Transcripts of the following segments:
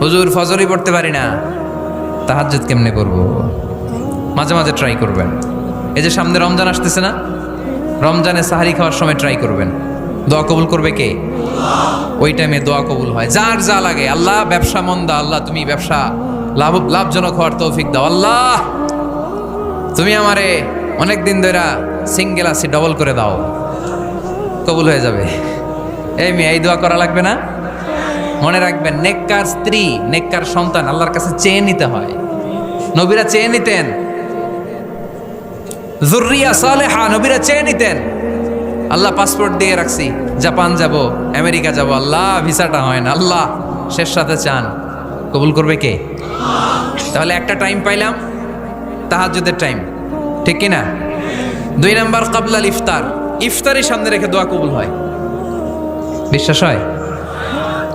হুজুর ফজরই পড়তে পারি না। তাহাজ্জুদ কেমনে করব? মাঝে মাঝে ট্রাই করবেন। এই যে সামনে রমজান আসতেছে না? রমজানে সাহারি খাওয়ার সময় ট্রাই করবেন। দোয়া কবুল করবে কে? ওই টাইমে দোয়া কবুল হয়। যার যা লাগে, আল্লাহ ব্যবসা মন্দা, আল্লাহ তুমি ব্যবসা লাভ, লাভজনক হওয়ার তৌফিক দাও। আল্লাহ! তুমি আমারে অনেক দিন ধরে সিঙ্গেল আছি ডবল করে দাও। কবুল হয়ে যাবে। এই মেয়ে, এই দোয়া করা লাগবে না? মনে রাখবেন, নেককার স্ত্রী, নেককার সন্তান আল্লাহর কাছে চেয়ে নিতে হয়। নবীরা চেয়ে নিতেন। জুরিয়া সালেহা, নবীরা চেয়ে নিতেন। আল্লাহ পাসপোর্ট দিয়ে রাখছি, জাপান যাব, আমেরিকা যাব, আল্লাহ, ভিসাটা হয় না, আল্লাহ, শেষ সাথে চান। কবুল করবে কে? তাহলে একটা টাইম পাইলাম, তাহাজ্জুদের টাইম ঠিক কি না দুই নাম্বার কাবলাল ইফতার ইফতারি সামনে রেখে দোয়া কবুল হয়। বিশ্বাস হয়?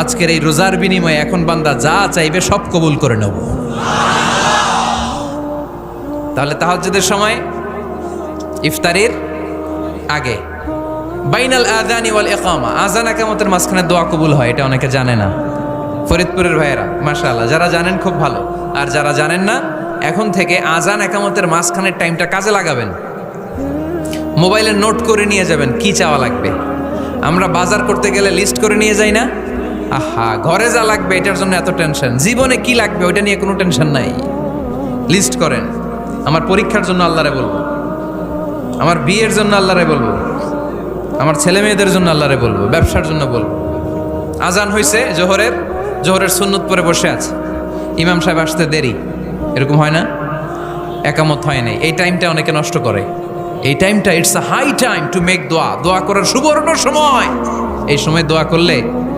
আজকের এই রোজার বিনিময়ে এখন বান্দা যা চাইবে সব কবুল করে নেব। তাহলে তাহাজ্জুদের সময় ইফতারির আগে। বাইনাল আদানি ওয়াল ইকামা। আজান একামতের মাঝখানে দোয়া কবুল হয়, এটা অনেকে জানে না। ফরিদপুরের ভাইয়েরা, মাশাআল্লাহ, যারা জানেন খুব ভালো। আর যারা জানেন না, এখন থেকে আজান একামতের মাঝখানের টাইমটা কাজে লাগাবেন। মোবাইলে নোট করে নিয়ে যাবেন, কি চাওয়া লাগবে। আমরা বাজার করতে গেলে লিস্ট করে নিয়ে যাই না আহা, ঘরে যা লাগবে, এটার জন্য এত টেনশন জীবনে কি লাগবে, ওইটা নিয়ে কোনো টেনশন নাই। লিস্ট করেন। আমার পরীক্ষার জন্য আল্লাহরে বলব। আমার বিয়ের জন্য আল্লাহরে বলব। আমার ছেলে মেয়েদের জন্য আল্লাহরে বলব। ব্যবসার জন্য বলব। আজান হয়েছে জোহরের। জোহরের সুন্নত পরে বসে আছে। ইমাম সাহেব আসতে দেরি। এরকম হয় না? একামত হয় নাই। এই টাইমটা অনেকে নষ্ট করে। এই টাইমটা it's a high time to make দোয়া দোয়া করার সুবর্ণ সময়। এই সময় দোয়া করলে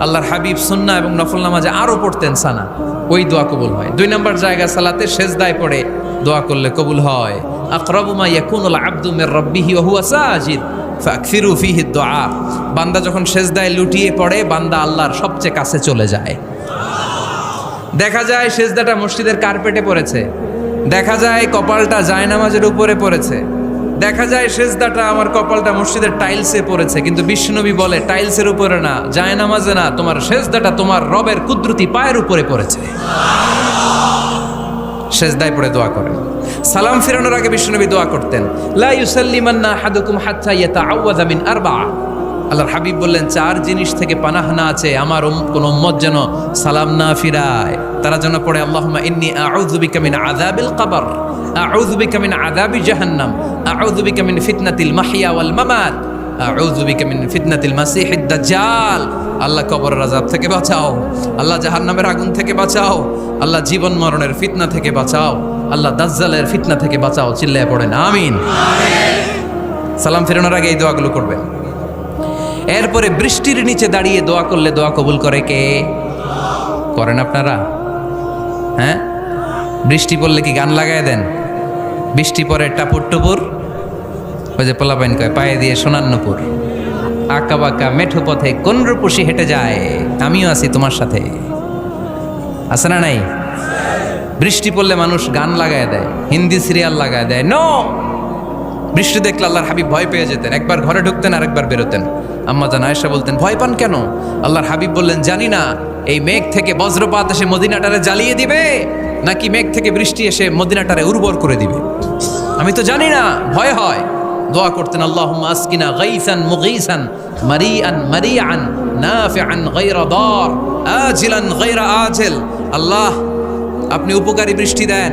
আল্লাহর হাবিব সুন্না এবং নফল নামাজে আরও পড়তেন সানা। ওই দোয়া কবুল হয়। দুই নম্বর জায়গা সালাতে সেজদায় পড়ে, দোয়া করলে কবুল হয়। আকরাবুমা ইয়াকুনুল আব্দু মির রাব্বিহি ওয়া হুয়া সাজিদ, ফাকফিরু ফিহি দোয়া। বান্দা যখন সেজদায় লুটিয়ে পড়ে, বান্দা আল্লাহর সবচেয়ে কাছে চলে যায়। দেখা যায় সেজদাটা মসজিদের কার্পেটে পড়েছে। দেখা যায় কপালটা জায়নামাজের উপরে পড়েছে। দেখা যায় সেজদাটা আমার কপালটা মসজিদের টাইলসে পড়েছে, কিন্তু বিশ্বনবী বলে টাইলসের উপরে না, জায়নামাজে না, তোমার সেজদাটা তোমার রবের কুদরতি পায়ের উপরে পড়েছে। সেজদায় পড়ে দোয়া করেন। সালাম ফিরানোর আগে বিশ্বনবী দোয়া করতেন, লা ইউসাল্লিমান্না হাদুকুম হাত্তা ইয়াতাআওয়াযা মিন আরবা'a আল্লাহর হাবিব বললেন, চার জিনিস থেকে পানাহ না আছে আমার কোন উম্মত যেন সালাম না ফিরায়। তারা যেন পড়ে, আল্লাহুম্মা ইন্নী আউযু বিকা মিন আযাবিল কবর, আউযু বিকা মিন আযাবি জাহান্নাম, আউযু বিকা মিন ফিতনাতিল মাহইয়া ওয়াল মামাত, আউযু বিকা মিন ফিতনাতিল মাসিহিদ দাজ্জাল। আল্লাহ কবরের আযাব থেকে বাঁচাও, আল্লাহ জাহান্নামের আগুন থেকে বাঁচাও, আল্লাহ জীবন মরণের ফিতনা থেকে বাঁচাও, আল্লাহ দাজ্জালের ফিতনা থেকে বাঁচাও। চিল্লায় পড়েন, আমিন। সালাম ফেরানোর আগে এই দোয়াগুলো করবেন। এরপরে বৃষ্টির নিচে দাঁড়িয়ে দোয়া করলে দোয়া কবুল করে কে? করেন আপনারা? হ্যাঁ? বৃষ্টি পড়লে কি গান লাগায় দেন? বৃষ্টি পরে টাপুর টুপুর? ওই যে পোলাপাইন কয়, পায়ে দিয়ে সোনান্নপুর। আঁকা বাঁকা মেঠো পথে কোন রূপসী হেঁটে যায়? আমিও আছি তোমার সাথে। আছে না নাই? বৃষ্টি পড়লে মানুষ গান লাগায় দেয়, হিন্দি সিরিয়াল লাগায় দেয়। নো বৃষ্টি দেখলে আল্লাহর হাবিব ভয় পেয়ে যেতেন। একবার ঘরে ঢুকতেন, আরেকবার বেরোতেন। আম্মা জান আয়েশা বলতেন, ভয় পান কেন? আল্লাহর হাবিব বললেন, জানি না, এই মেঘ থেকে বজ্রপাত এসে মদিনাটারে জ্বালিয়ে দিবে, নাকি মেঘ থেকে বৃষ্টি এসে মদিনাটারে উর্বর করে দিবে? আমি তো জানি না, ভয় হয়। দোয়া করতেন আল্লাহ আসকিনা গাইসান মুগীসান, মারিআন মারিআন, নাফিআন গায়রা দার, আজিলান গায়রা আজিল। আল্লাহ, আপনি উপকারী বৃষ্টি দেন।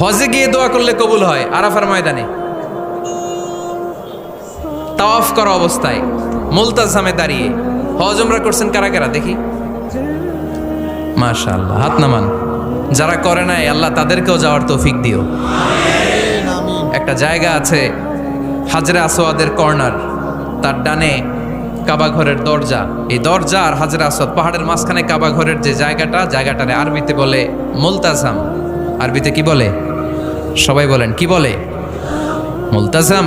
হজে গিয়ে দোয়া করলে কবুল হয়, আরাফার ময়দানে। তাওয়াফ করা অবস্থায় মুলতাজামে দাঁড়িয়ে হজ আমরা করছেন কারা কারা দেখি? মাশাআল্লাহ, হাত নামান। যারা করে নাই, আল্লাহ তাদেরকেও যাওয়ার তৌফিক দিও। একটা জায়গা আছে হাজরা আসোয়াদের কর্নার, তার ডানে কাবা ঘরের দরজা। এই দরজা আর হাজরা আসওয়াদ, পাহাড়ের মাঝখানে কাবা ঘরের যে জায়গাটা, জায়গাটারে আরবিতে বলে মুলতাজাম। আরবিতে কি বলে? সবাই বলেন, কি বলে? মুলতাজাম,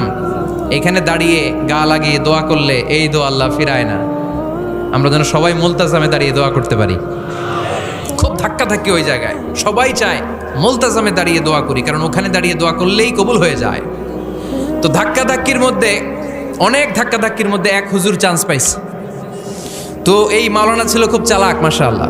এখানে দাঁড়িয়ে গা লাগিয়ে দোয়া করলে এই দোয়া আল্লাহ ফিরায় না। আমরা যেন সবাই মুলতাজামে দাঁড়িয়ে দোয়া করতে পারি। খুব ধাক্কা ধাক্কি ওই জায়গায়। সবাই চায় মুলতাজামে দাঁড়িয়ে দোয়া করি, কারণ ওখানে দাঁড়িয়ে দোয়া করলেই কবুল হয়ে যায়। তো ধাক্কা ধাক্কির মধ্যে, অনেক ধাক্কা ধাক্কির মধ্যে এক হুজুর চান্স পাইছে। তো এই মাওলানা ছিল খুব চালাক, মাশাআল্লাহ।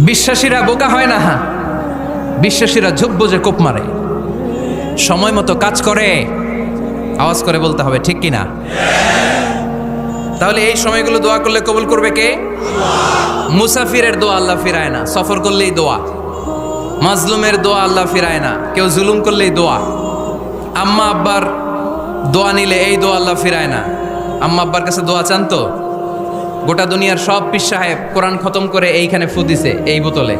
বিশ্বাসীরা বোকা হয় না হ্যাঁ? বিশ্বাসীরা ঝুঁক বোঝে কোপ মারে। সময় মতো কাজ করে, আওয়াজ করে বলতে হবে, ঠিক কি না তাহলে এই সময়গুলো দোয়া করলে কবুল করবে কে? মুসাফিরের দোয়া আল্লাহ ফিরায় না, সফর করলেই দোয়া। মাজলুমের দোয়া আল্লাহ ফিরায় না, কেউ জুলুম করলেই দোয়া। আম্মা আব্বার দোয়া নিলে এই দোয়া আল্লাহ ফিরায় না। আম্মা আব্বার কাছে দোয়া চান তো? গোটা দুনিয়ার সব পিস সাহেব কোরআন খতম করে এইখানে ফু দিছে, এই বোতলে।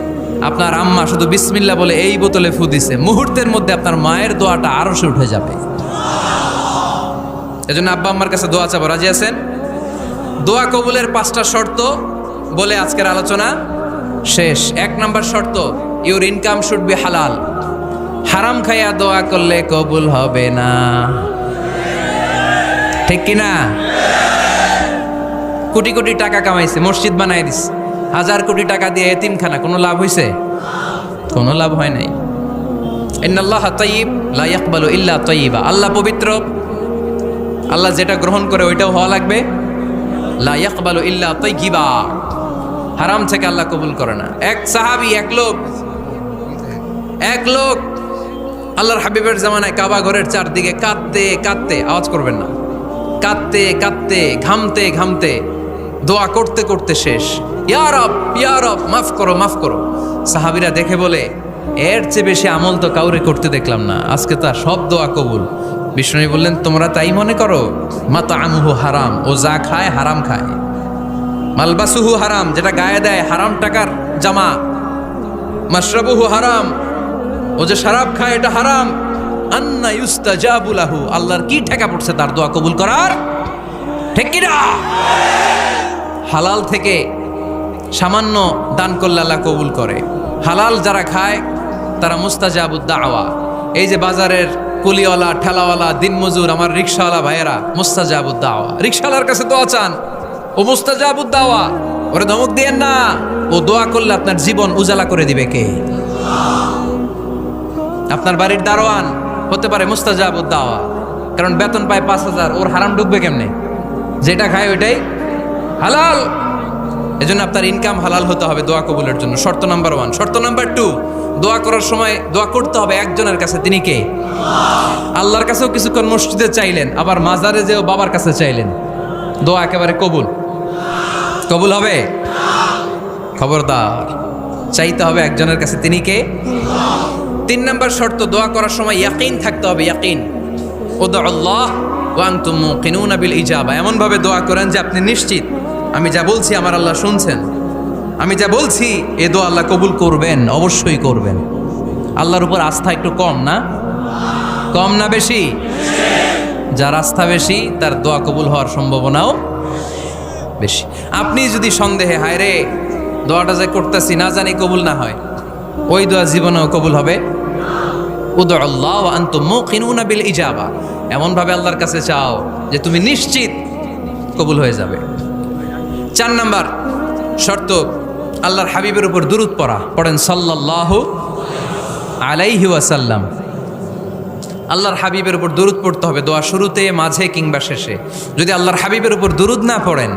আপনার আম্মা শুধু বিসমিল্লা বলে এই বোতলে ফু দিছে। মুহূর্তের মধ্যে আপনার মায়ের দোয়াটা আরও সে উঠে যাবে। এজন্য আব্বা আম্মার কাছে দোয়া চাবো। রাজি আছেন? দোয়া কবুলের পাঁচটা শর্ত বলে আজকের আলোচনা শেষ। এক নম্বর শর্ত ইউর ইনকাম শুড বি হালাল হারাম খাইয়া দোয়া করলে কবুল হবে না। ঠিক কিনা? কোটি কোটি টাকা কামাইছে, মসজিদ বানাই দিস হাজার কোটি টাকা দিয়ে এতিমখানা, কোনো লাভ হয়েছে কোনো লাভ হয় নাই। ইন্নাল্লাহ তাইব লা ইয়াকবালু ইল্লা তাইবা আল্লাহ পবিত্র। আল্লাহ যেটা গ্রহণ করে ওইটাও হওয়া লাগবে। লা ইয়াকবালু ইল্লা তাইয়িবা। হারাম থেকে আল্লাহ কবুল করে না। এক সাহাবি, এক লোক এক লোক আল্লাহর হাবিবের জামানায় কাবা ঘরের চারদিকে কাঁদতে কাঁদতে, আওয়াজ করবেন না, কাঁদতে কাঁদতে, ঘামতে ঘামতে দোয়া করতে করতে শেষ। ইয়ারব ইয়ারব মাফ করো মাফ করো। সাহাবিরা দেখে বলে, এর চেয়ে বেশি আমল তো কাউরে করতে দেখলাম না। আজকে তার সব দোয়া কবুল। বিষ্ণু বললেন, তোমরা তাই মনে করো? মাতা আমুহু হারাম। ও যা খায়, হারাম খায়। মালবাসুহু হারাম, যেটা গায়ে দেয়, হারাম টাকার জামা। মাশরাবুহু হারাম। ও যে শরাব খায়, এটা হারাম। আন্না ইউস্তাজাবুলাহু আল্লাহর কি ঠেকা পড়ছে তার দোয়া কবুল করার? ঠিক কি না হালাল থেকে সামান্য দান করলে আল্লাহ কবুল করে। হালাল যারা খায়, তারা মুস্তাজাবুদ দাওয়া। এই যে বাজারের কুলিওয়ালা, ঠেলাওয়ালা, দিনমজুর, আমার রিক্সাওয়ালা ভাইয়েরা, মুস্তাজাবুদ দাওয়া। রিক্সাওয়ালার কাছে দোয়া চান, ও মুস্তাজাবুদ দাওয়া, ওরে ধমক দিয়েন না। ও দোয়া করলে আপনার জীবন উজালা করে দিবে কে? আপনার বাড়ির দারোয়ান হতে পারে মুস্তাজাবুদ দাওয়া, কারণ বেতন পায় পাঁচ হাজার, ওর হারাম ঢুকবে কেমনে? যেটা খায় ওইটাই হালাল। এজন্য আপনার ইনকাম হালাল হতে হবে দোয়া কবুলের জন্য। শর্ত নাম্বার ওয়ান শর্ত নাম্বার টু দোয়া করার সময় দোয়া করতে হবে একজনের কাছে। তিনি কে? আল্লাহর কাছেও কিছুক্ষণ মসজিদে চাইলেন, আবার মাজারে যেও বাবার কাছে চাইলেন। দোয়া একেবারে কবুল। কবুল হবে? খবরদার। চাইতে হবে একজনের কাছে। তিনি কে? তিন নম্বর শর্ত, দোয়া করার সময় ইয়াকিন থাকতে হবে, ইয়াকিন। ও আল্লাহ। ওয়াং তুমু ইজাবা। এমনভাবে দোয়া করেন যে আপনি নিশ্চিত আমি যা বলছি আমার আল্লাহ শুনছেন। আমি যা বলছি এ দোয়া আল্লাহ কবুল করবেন, অবশ্যই করবেন। আল্লাহর উপর আস্থা একটু কম না? কম না বেশি? যার আস্থা বেশি, তার দোয়া কবুল হওয়ার সম্ভাবনাও বেশি। আপনি যদি সন্দেহে, হায় রে, দোয়াটা যে করতেছি, না জানি কবুল না হয়। ওই দোয়া জীবনেও কবুল হবে। উদর আল্লাহ আন্ত মুখিনুনা বিল ইজাবা। এমনভাবে আল্লাহর কাছে চাও যে তুমি নিশ্চিত কবুল হয়ে যাবে। চার নাম্বার শর্ত, আল্লাহর হাবিবের উপর দুরুদ পড়া। পড়েন সাল্লাহ আলাইহি ওয়াসাল্লাম। আল্লাহর হাবিবের উপর দুরুদ পড়তে হবে দোয়া শুরুতে, মাঝে কিংবা শেষে। যদি আল্লাহর হাবিবের উপর দুরুদ না পড়েন